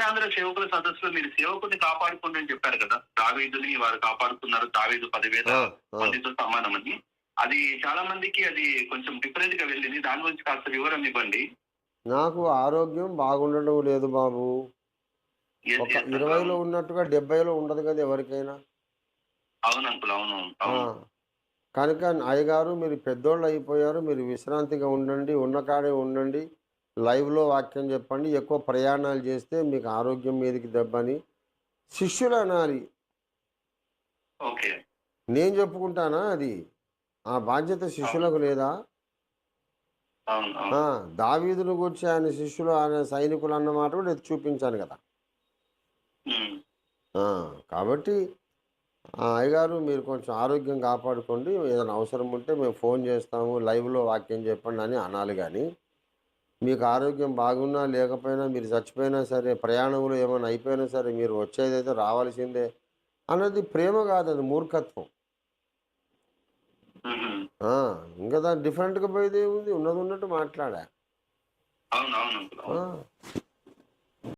ఉత్తరాంధ్ర సేవకుల సదస్సులో మీరు సేవకుని కాపాడుకోండి అని చెప్పారు కదా. దావీదుని వారు కాపాడుకున్నారు. దావీదు పదివేల. మందితో సమానమని అది చాలా మందికి అది కొంచెం డిఫరెంట్గా వెళ్ళింది. దాని గురించి కాస్త వివరం ఇవ్వండి. నాకు ఆరోగ్యం బాగుండడం లేదు బాబు. ఒక. ఇరవైలో ఉన్నట్టుగా డెబ్బైలో ఉండదు కదా ఎవరికైనా. కనుక అయ్యగారు మీరు పెద్దోళ్ళు అయిపోయారు. మీరు విశ్రాంతిగా ఉండండి. ఉన్న కాడే ఉండండి. లైవ్లో వాక్యం చెప్పండి. ఎక్కువ ప్రయాణాలు చేస్తే మీకు ఆరోగ్యం మీదకి దెబ్బని శిష్యులు అనాలి. నేను చెప్పుకుంటానా అది? ఆ బాధ్యత శిష్యులకు లేదా? దావీదును గురించి ఆయన శిష్యులు ఆయన సైనికులు అన్నమాట కూడా ఎత్తి చూపించాను కదా. కాబట్టి ఆ, అయ్యగారు మీరు కొంచెం ఆరోగ్యం కాపాడుకోండి. ఏదైనా అవసరం ఉంటే మేము ఫోన్ చేస్తాము లైవ్లో వాక్యం చెప్పండి అని అనాలి కానీ మీకు ఆరోగ్యం బాగున్నా లేకపోయినా మీరు చచ్చిపోయినా సరే ప్రయాణంలో ఏమైనా అయిపోయినా సరే మీరు వచ్చేదైతే రావాల్సిందే అన్నది ప్రేమ కాదు అది మూర్ఖత్వం. ఇంకా దాని డిఫరెంట్గా పోయేది ఏముంది? ఉన్నది ఉన్నట్టు మాట్లాడా?